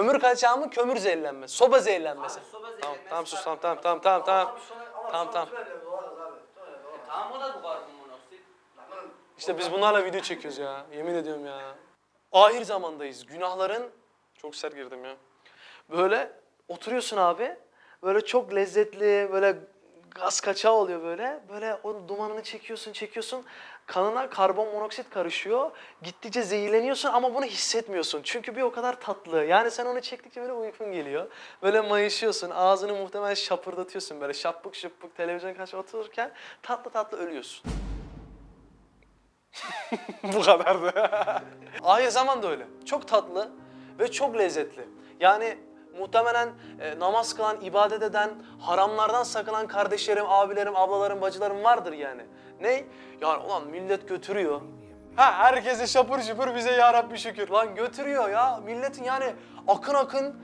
Kömür kaçağı mı kömür zehirlenmesi? Soba zehirlenmesi. Abi, soba Tamam zehirlenmesi tamam sus var. tamam tamam tamam tamam tamam. Tamam, tamam. Tamam o da bu karbon monoksit. Lan lan, İşte biz bunlarla video çekiyoruz ya. Yemin ediyorum ya. Ahir zamandayız. Günahların çok sert girdim ya. Böyle oturuyorsun abi. Böyle çok lezzetli böyle gaz kaçağı oluyor böyle. Böyle o dumanını çekiyorsun, çekiyorsun. Kanına karbon monoksit karışıyor. Gittikçe zehirleniyorsun ama bunu hissetmiyorsun. Çünkü bir o kadar tatlı. Yani sen onu çektikçe böyle uykun geliyor. Böyle mayışıyorsun. Ağzını muhtemelen şapırdatıyorsun böyle. Şapık şıppık televizyon karşı otururken tatlı tatlı ölüyorsun. Bu kadardı. Aynı zamanda öyle. Çok tatlı ve çok lezzetli. Yani muhtemelen e, namaz kılan, ibadet eden, haramlardan sakınan kardeşlerim, abilerim, ablalarım, bacılarım vardır yani. Ne? Yani ulan millet götürüyor. Ha herkese şapur şupur bize ya Rabbi şükür. Lan götürüyor ya. Milletin yani akın akın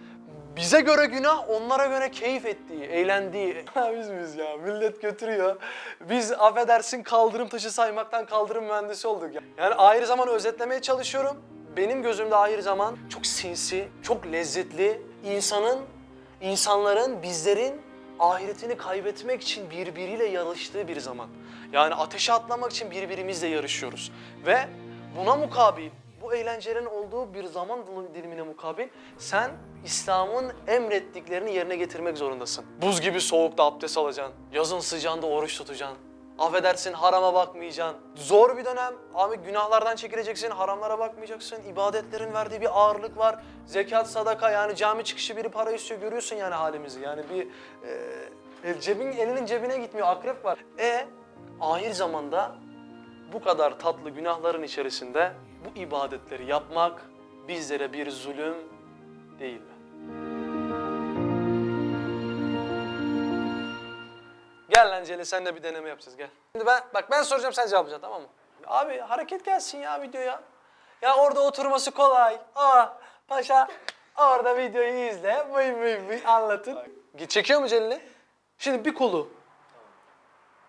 bize göre günah, onlara göre keyif ettiği, eğlendiği. Biz miyiz ya? Millet götürüyor. Biz affedersin kaldırım taşı saymaktan kaldırım mühendisi olduk ya. Yani ayrı zaman özetlemeye çalışıyorum. Benim gözümde ayrı zaman çok sinsi, çok lezzetli, insanın, insanların, bizlerin ahiretini kaybetmek için birbiriyle yarıştığı bir zaman. Yani ateşe atlamak için birbirimizle yarışıyoruz. Ve buna mukabil, bu eğlencelerin olduğu bir zaman dili- dilimine mukabil sen İslam'ın emrettiklerini yerine getirmek zorundasın. Buz gibi soğukta abdest alacaksın. Yazın sıcağında oruç tutacaksın. Affedersin harama bakmayacaksın. Zor bir dönem. Abi günahlardan çekileceksin, haramlara bakmayacaksın. İbadetlerin verdiği bir ağırlık var. Zekat, sadaka yani cami çıkışı biri para istiyor. Görüyorsun yani halimizi. Yani bir e, cebin elinin cebine gitmiyor. Akrep var. E ahir zamanda bu kadar tatlı günahların içerisinde bu ibadetleri yapmak bizlere bir zulüm değil mi? Gel lan Celil sen de bir deneme yapacağız gel. Şimdi ben bak ben soracağım sen cevaplayacaksın tamam mı? Abi hareket gelsin ya videoya. Ya orada oturması kolay. Aa paşa orada videoyu izle. Vıy vıy vıy anlatın. Çekiyor mu Celil'i? Şimdi bir kolu.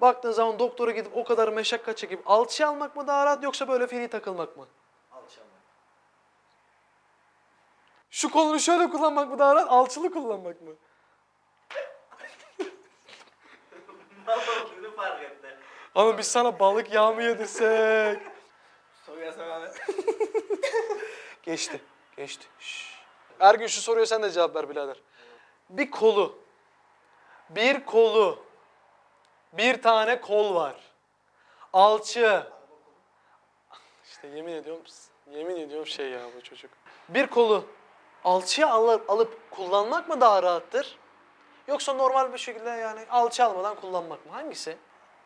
Baktığın zaman doktora gidip o kadar meşakkat çekip alçı almak mı daha rahat yoksa böyle free takılmak mı? Alçalma. Şu kolunu şöyle kullanmak mı daha rahat alçılı kullanmak mı? Olduğunu fark etti. Ama biz sana balık yağı mı yedirsek? Soruya sen abi. Geçti. Geçti. Şşş. Ergün şu soruya sen de cevap ver birader. Bir kolu. Bir kolu. Bir tane kol var. Alçı. İşte yemin ediyorum yemin ediyorum şey ya bu çocuk. Bir kolu alçıya alıp, alıp kullanmak mı daha rahattır? Yoksa normal bir şekilde yani alçı almadan kullanmak mı? Hangisi?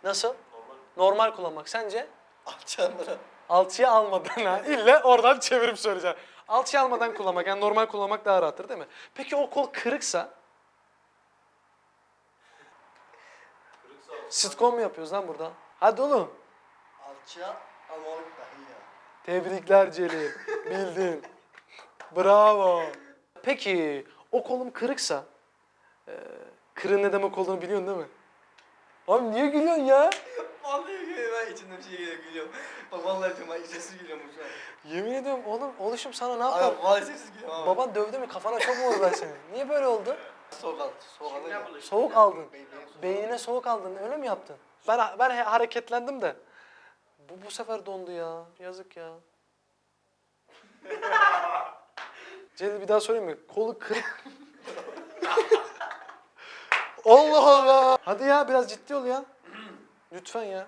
Nasıl? Normal. Normal kullanmak. Sence? Alçalmadan. Alçıya almadan ha. İlle oradan çevirip söyleyeceğim. Alçıya almadan kullanmak yani normal kullanmak daha rahattır değil mi? Peki o kol kırıksa? Sitcom mu yapıyoruz lan burada? Hadi oğlum. Alçıya almalık dahi ya. Tebrikler Celil. Bildin. Bravo. Peki o kolum kırıksa? E, kırın ne demek olduğunu biliyorsun değil mi? Abi niye gülüyorsun ya? Vallahi gülüyorum ben içimden bir şey geliyor gülüyorum. Bak vallahi diyorum ben sessiz gülüyorum şu an. Yemin ediyorum oğlum oluşum sana ne yapar? Abi vallahi sessiz gülüyorum abi. Baban dövdü mü? Kafana çok mu vurdu ben seni? Niye böyle oldu? Soğuk al. Soğuk al. Kimle buluştun? Soğuk aldın. Soğuk. Beynine soğuk aldın. Öyle mi yaptın? Ben ben hareketlendim de. Bu bu sefer dondu ya. Yazık ya. Celil bir daha söyleyeyim mi? Kolu kırık. Allah Allah. Hadi ya biraz ciddi ol ya. Lütfen ya.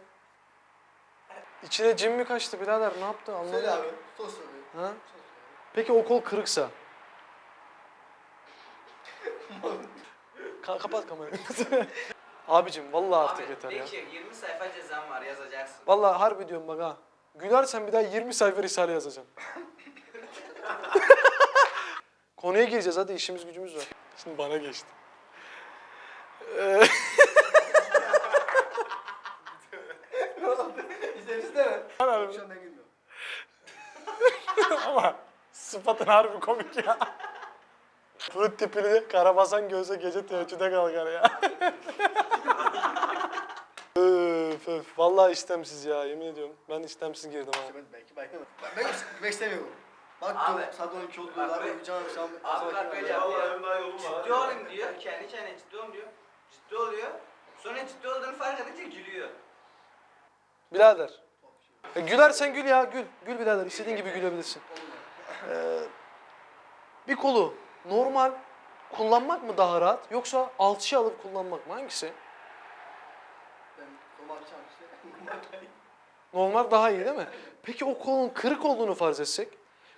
İçine cin mi kaçtı birader? Ne yaptı? Anlamadım. Söyle abi. Sos söyle. Ha? Peki o kol kırıksa? Ka- kapat kamerayı. Abicim vallahi artık Abi yeter de ya. ki 20 sayfa cezam var yazacaksın. Vallahi harbi diyorum bak ha. Gülersen bir daha 20 sayfa risale yazacağım. Konuya gireceğiz hadi işimiz gücümüz var. Şimdi bana geçti. Ee, İzlemişsin değil mi? Harbi. Şu an ben gülmüyorum. Ama sıfatın harbi komik ya. Fırt tipini karabasan göze gece teheccüde kalkar ya. öf öf. Vallahi istemsiz ya yemin ediyorum. Ben istemsiz girdim. Ben belki belki. Ben, ben gülmek istemiyorum. Bak Abi. diyor saat 12 oldu. Bak Bak be. yapacağım sen. Abi bak böyle Vallahi yapıyor. benim daha yolum var. Ciddi olayım diyor. Kendi kendine ciddi olayım diyor. Ciddi oluyor. Sonra ciddi olduğunu fark edince gülüyor. Birader. E, gülersen gül ya gül. Gül birader istediğin gibi gülebilirsin. Ee, bir kolu normal kullanmak mı daha rahat yoksa alçıya alıp kullanmak mı hangisi? Ben. Normal daha iyi değil mi? Peki o kolun kırık olduğunu farz etsek,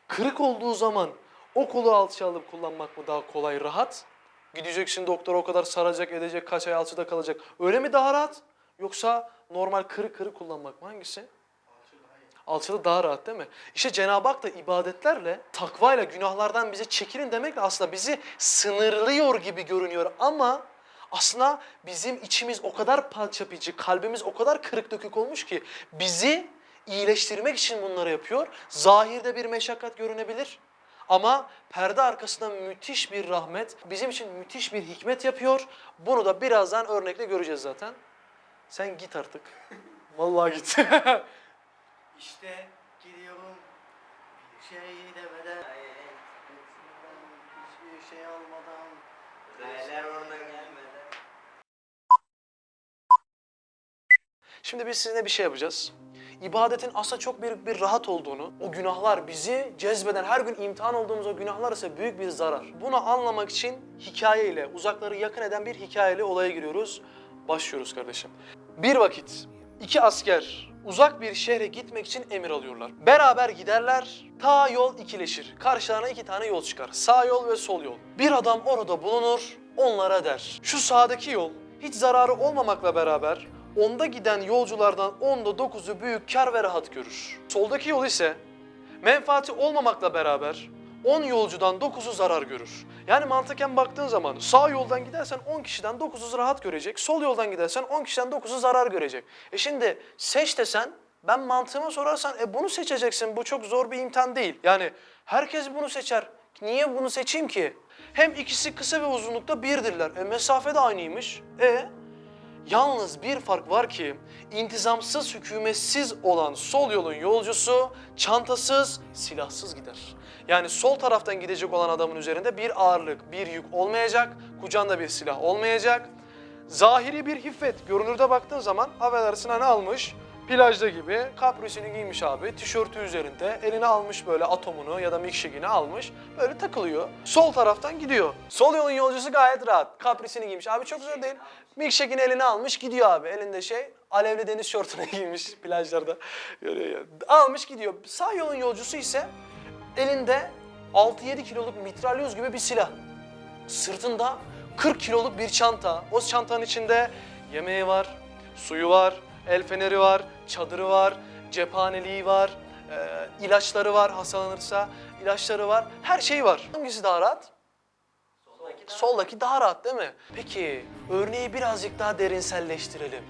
kırık olduğu zaman o kolu alçıya alıp kullanmak mı daha kolay, rahat? Gideceksin doktora o kadar saracak, edecek, kaç ay alçıda kalacak. Öyle mi daha rahat? Yoksa normal kırık kırık kullanmak mı? Hangisi? Alçıda daha rahat değil mi? İşte Cenab-ı Hak da ibadetlerle, takvayla, günahlardan bize çekilin demekle aslında bizi sınırlıyor gibi görünüyor ama aslında bizim içimiz o kadar parçapıcı, kalbimiz o kadar kırık dökük olmuş ki bizi iyileştirmek için bunları yapıyor. Zahirde bir meşakkat görünebilir ama perde arkasında müthiş bir rahmet, bizim için müthiş bir hikmet yapıyor. Bunu da birazdan örnekle göreceğiz zaten. Sen git artık. Vallahi git. İşte gidiyorum. Şey demeden. Hiçbir şey almadan. Neler oradan gelmeden. Şimdi biz sizinle bir şey yapacağız. İbadetin aslında çok büyük bir rahat olduğunu, o günahlar bizi cezbeden, her gün imtihan olduğumuz o günahlar ise büyük bir zarar. Bunu anlamak için hikayeyle, uzakları yakın eden bir hikayeli olaya giriyoruz. Başlıyoruz kardeşim. Bir vakit iki asker uzak bir şehre gitmek için emir alıyorlar. Beraber giderler, ta yol ikileşir. Karşılarına iki tane yol çıkar. Sağ yol ve sol yol. Bir adam orada bulunur, onlara der. Şu sağdaki yol hiç zararı olmamakla beraber onda giden yolculardan onda dokuzu büyük kar ve rahat görür. Soldaki yol ise menfaati olmamakla beraber 10 yolcudan 9'u zarar görür. Yani mantıken baktığın zaman sağ yoldan gidersen 10 kişiden 9'u rahat görecek. Sol yoldan gidersen 10 kişiden 9'u zarar görecek. E şimdi seç desen ben mantığıma sorarsan e bunu seçeceksin. Bu çok zor bir imtihan değil. Yani herkes bunu seçer. Niye bunu seçeyim ki? Hem ikisi kısa ve uzunlukta birdirler. E mesafe de aynıymış. E Yalnız bir fark var ki intizamsız, hükümetsiz olan sol yolun yolcusu çantasız, silahsız gider. Yani sol taraftan gidecek olan adamın üzerinde bir ağırlık, bir yük olmayacak, kucağında bir silah olmayacak. Zahiri bir hiffet, görünürde baktığın zaman affedersin hani almış, plajda gibi kaprisini giymiş abi, tişörtü üzerinde, eline almış böyle atomunu ya da milkshake'ini almış, böyle takılıyor. Sol taraftan gidiyor. Sol yolun yolcusu gayet rahat, kaprisini giymiş. Abi çok zor değil. Milkshake'ini eline almış gidiyor abi. Elinde şey alevli deniz şortunu giymiş plajlarda. Almış gidiyor. Sağ yolun yolcusu ise elinde 6-7 kiloluk mitralyoz gibi bir silah. Sırtında 40 kiloluk bir çanta. O çantanın içinde yemeği var, suyu var, el feneri var, çadırı var, cephaneliği var, e, ilaçları var hastalanırsa, ilaçları var. Her şey var. Hangisi daha rahat? Soldaki daha- rahat değil mi? Peki örneği birazcık daha derinselleştirelim.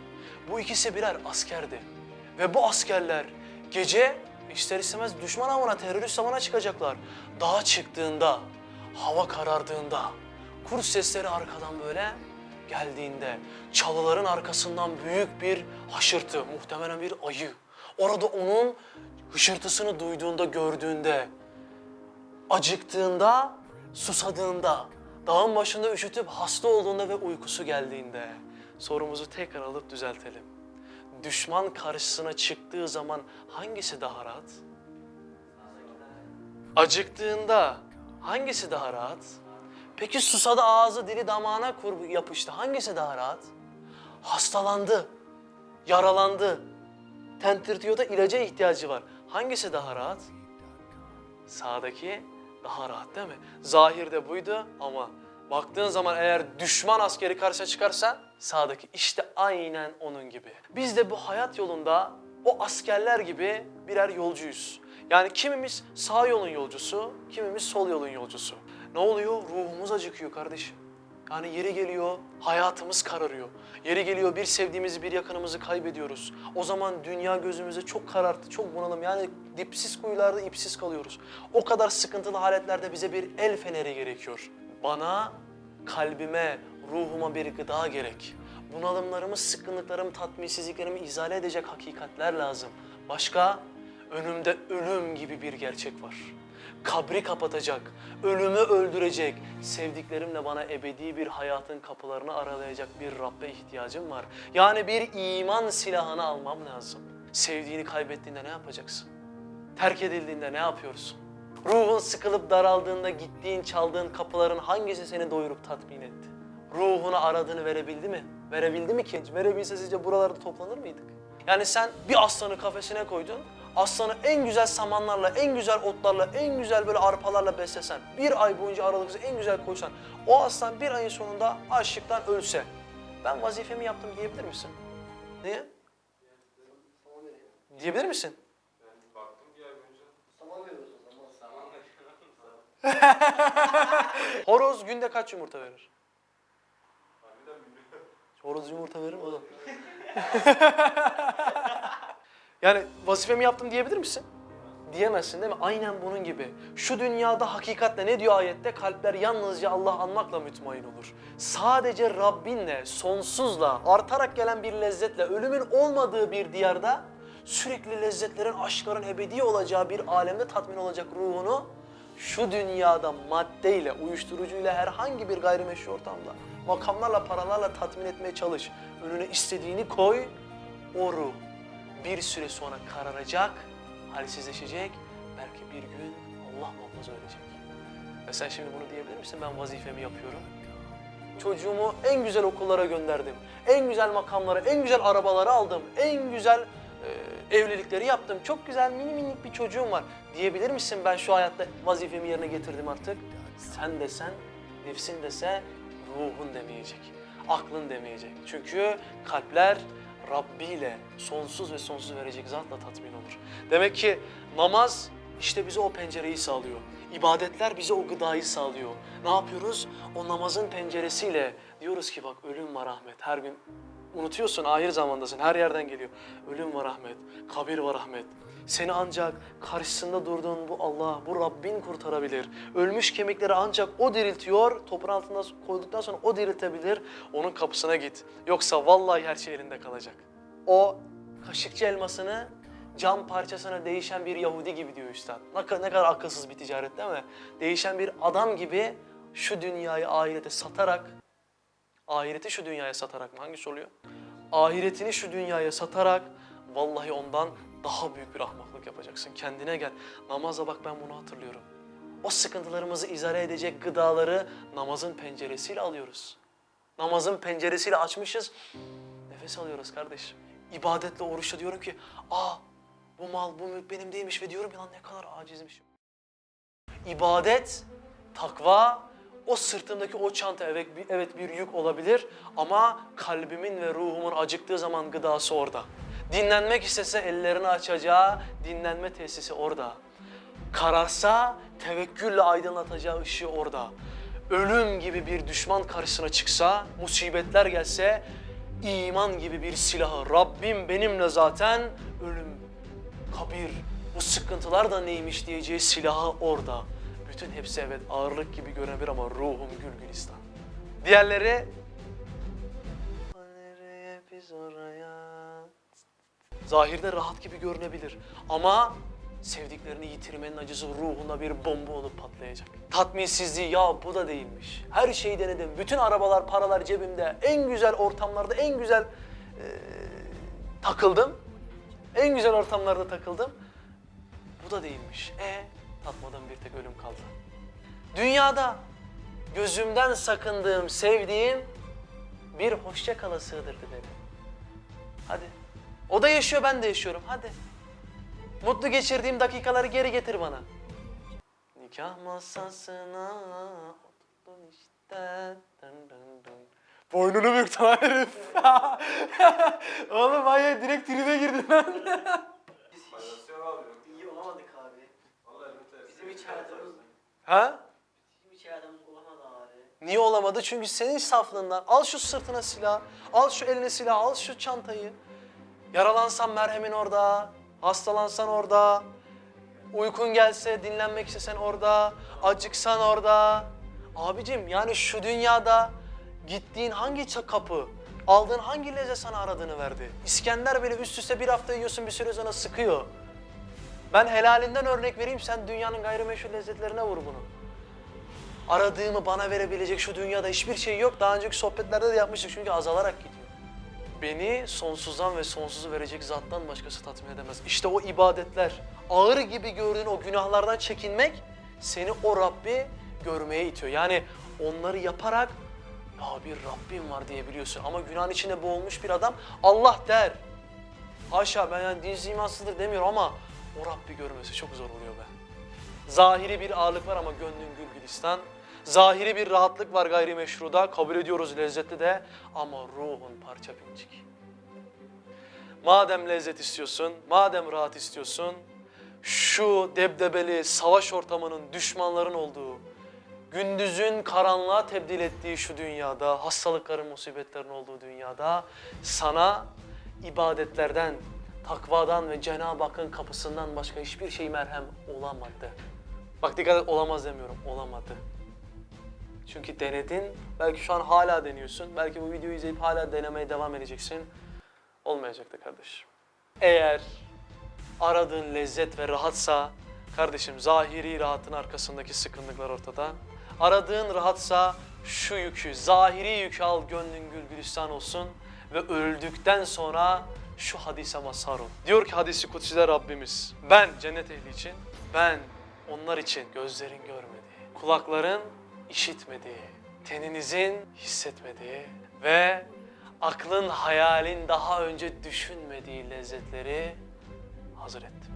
Bu ikisi birer askerdi. Ve bu askerler gece ister istemez düşman avına, terörist avına çıkacaklar. Dağa çıktığında, hava karardığında, kurt sesleri arkadan böyle geldiğinde, çalıların arkasından büyük bir haşırtı, muhtemelen bir ayı. Orada onun hışırtısını duyduğunda, gördüğünde, acıktığında, susadığında, dağın başında üşütüp hasta olduğunda ve uykusu geldiğinde sorumuzu tekrar alıp düzeltelim. Düşman karşısına çıktığı zaman hangisi daha rahat? Acıktığında hangisi daha rahat? Peki susadı ağzı dili damağına kur yapıştı. Hangisi daha rahat? Hastalandı, yaralandı, tentirtiyor da ilaca ihtiyacı var. Hangisi daha rahat? Sağdaki daha rahat değil mi? Zahirde buydu ama baktığın zaman eğer düşman askeri karşısına çıkarsa sağdaki işte aynen onun gibi. Biz de bu hayat yolunda o askerler gibi birer yolcuyuz. Yani kimimiz sağ yolun yolcusu, kimimiz sol yolun yolcusu. Ne oluyor? Ruhumuz acıkıyor kardeşim. Yani yeri geliyor hayatımız kararıyor. Yeri geliyor bir sevdiğimizi, bir yakınımızı kaybediyoruz. O zaman dünya gözümüze çok karartı, çok bunalım. Yani dipsiz kuyularda ipsiz kalıyoruz. O kadar sıkıntılı haletlerde bize bir el feneri gerekiyor. Bana, kalbime, ruhuma bir gıda gerek. Bunalımlarımı, sıkkınlıklarımı, tatminsizliklerimi izale edecek hakikatler lazım. Başka? Önümde ölüm gibi bir gerçek var. Kabri kapatacak, ölümü öldürecek, sevdiklerimle bana ebedi bir hayatın kapılarını aralayacak bir Rabbe ihtiyacım var. Yani bir iman silahını almam lazım. Sevdiğini kaybettiğinde ne yapacaksın? Terk edildiğinde ne yapıyorsun? Ruhun sıkılıp daraldığında gittiğin, çaldığın kapıların hangisi seni doyurup tatmin etti? Ruhuna aradığını verebildi mi? Verebildi mi ki? Verebilse sizce buralarda toplanır mıydık? Yani sen bir aslanı kafesine koydun, aslanı en güzel samanlarla, en güzel otlarla, en güzel böyle arpalarla beslesen, bir ay boyunca aralıksız en güzel koysan, o aslan bir ayın sonunda açlıktan ölse, ben vazifemi yaptım diyebilir misin? Niye? Diyebilir misin? Horoz günde kaç yumurta verir? Horoz yumurta verir mi oğlum? yani vazifemi yaptım diyebilir misin? Diyemezsin değil mi? Aynen bunun gibi. Şu dünyada hakikatle ne diyor ayette? Kalpler yalnızca Allah anmakla mütmain olur. Sadece Rabbinle, sonsuzla, artarak gelen bir lezzetle, ölümün olmadığı bir diyarda sürekli lezzetlerin, aşkların ebedi olacağı bir alemde tatmin olacak ruhunu şu dünyada maddeyle, uyuşturucuyla herhangi bir gayrimeşru ortamda makamlarla, paralarla tatmin etmeye çalış. Önüne istediğini koy, o ruh bir süre sonra kararacak, halsizleşecek, belki bir gün Allah muhafaza ölecek. Ve sen şimdi bunu diyebilir misin? Ben vazifemi yapıyorum. Çocuğumu en güzel okullara gönderdim. En güzel makamlara, en güzel arabaları aldım. En güzel e, evlilikleri yaptım. Çok güzel mini minik bir çocuğum var. Diyebilir misin ben şu hayatta vazifemi yerine getirdim artık? Sen desen, nefsin dese ruhun demeyecek. Aklın demeyecek. Çünkü kalpler Rabbi ile sonsuz ve sonsuz verecek zatla tatmin olur. Demek ki namaz işte bize o pencereyi sağlıyor. İbadetler bize o gıdayı sağlıyor. Ne yapıyoruz? O namazın penceresiyle diyoruz ki bak ölüm var rahmet. Her gün unutuyorsun ahir zamandasın her yerden geliyor. Ölüm var rahmet, kabir var rahmet. Seni ancak karşısında durduğun bu Allah, bu Rabbin kurtarabilir. Ölmüş kemikleri ancak o diriltiyor. Toprağın altına koyduktan sonra o diriltebilir. Onun kapısına git. Yoksa vallahi her şey elinde kalacak. O kaşıkçı elmasını cam parçasına değişen bir Yahudi gibi diyor üstad. Ne kadar, ne kadar akılsız bir ticaret değil mi? Değişen bir adam gibi şu dünyayı ahirete satarak ahireti şu dünyaya satarak mı? Hangisi oluyor? Ahiretini şu dünyaya satarak vallahi ondan daha büyük bir ahmaklık yapacaksın. Kendine gel. Namazla bak ben bunu hatırlıyorum. O sıkıntılarımızı izale edecek gıdaları namazın penceresiyle alıyoruz. Namazın penceresiyle açmışız. Nefes alıyoruz kardeşim. İbadetle, oruçla diyorum ki, aa bu mal, bu mülk benim değilmiş ve diyorum ki lan ne kadar acizmişim. İbadet, takva, o sırtımdaki o çanta evet bir, evet bir yük olabilir ama kalbimin ve ruhumun acıktığı zaman gıdası orada. Dinlenmek istese ellerini açacağı dinlenme tesisi orada. Kararsa tevekkülle aydınlatacağı ışığı orada. Ölüm gibi bir düşman karşısına çıksa, musibetler gelse iman gibi bir silahı Rabbim benimle zaten ölüm, kabir, bu sıkıntılar da neymiş diyeceği silahı orada. Bütün hepsi evet ağırlık gibi görünebilir ama ruhum gül gülistan. Diğerleri Nereye Zahirde rahat gibi görünebilir ama sevdiklerini yitirmenin acısı ruhunda bir bomba olup patlayacak. Tatminsizliği ya bu da değilmiş. Her şeyi denedim. Bütün arabalar, paralar cebimde. En güzel ortamlarda, en güzel eee, takıldım. En güzel ortamlarda takıldım. Bu da değilmiş. E tatmadığım bir tek ölüm kaldı. Dünyada gözümden sakındığım, sevdiğim bir hoşça kala sığdırdı beni. Hadi. O da yaşıyor, ben de yaşıyorum. Hadi. Mutlu geçirdiğim dakikaları geri getir bana. Nikah masasına oturdun işte. Dın dın dın. Boynunu büktü lan herif. Oğlum hayır direkt tribe girdin lan. İyi olamadık abi. Bizim hiç hayatımız, ha? bizim hiç hayatımız olamadı abi. Niye olamadı? Çünkü senin saflığından. Al şu sırtına silah, al şu eline silah, al şu çantayı. Yaralansan merhemin orada, hastalansan orada, uykun gelse dinlenmek istesen orada, acıksan orada. Abicim yani şu dünyada gittiğin hangi kapı, aldığın hangi lezzet sana aradığını verdi. İskender bile üst üste bir hafta yiyorsun bir süre sonra sıkıyor. Ben helalinden örnek vereyim, sen dünyanın gayrimeşru lezzetlerine vur bunu. Aradığımı bana verebilecek şu dünyada hiçbir şey yok. Daha önceki sohbetlerde de yapmıştık çünkü azalarak gidiyor. Beni sonsuzdan ve sonsuzu verecek zattan başkası tatmin edemez. İşte o ibadetler, ağır gibi gördüğün o günahlardan çekinmek seni o Rabbi görmeye itiyor. Yani onları yaparak ya bir Rabbim var diyebiliyorsun. Ama günahın içinde boğulmuş bir adam Allah der. Haşa ben yani dinsiz imansızdır demiyorum ama o Rabbi görmesi çok zor oluyor be. Zahiri bir ağırlık var ama gönlün gül gülistan. Zahiri bir rahatlık var gayrimeşruda, kabul ediyoruz lezzetli de ama ruhun parça pincik. Madem lezzet istiyorsun, madem rahat istiyorsun, şu debdebeli savaş ortamının düşmanların olduğu, gündüzün karanlığa tebdil ettiği şu dünyada, hastalıkların, musibetlerin olduğu dünyada sana ibadetlerden, takvadan ve Cenab-ı Hakk'ın kapısından başka hiçbir şey merhem olamadı. Bak dikkat et olamaz demiyorum, olamadı. Çünkü denedin, belki şu an hala deniyorsun, belki bu videoyu izleyip hala denemeye devam edeceksin. Olmayacaktı kardeşim. Eğer aradığın lezzet ve rahatsa, kardeşim zahiri rahatın arkasındaki sıkıntılar ortada. Aradığın rahatsa şu yükü, zahiri yükü al gönlün gül gülistan olsun ve öldükten sonra şu hadise mazhar ol. Diyor ki hadisi kutside Rabbimiz, ben cennet ehli için, ben onlar için gözlerin görmediği, kulakların işitmediği, teninizin hissetmediği ve aklın hayalin daha önce düşünmediği lezzetleri hazır ettim.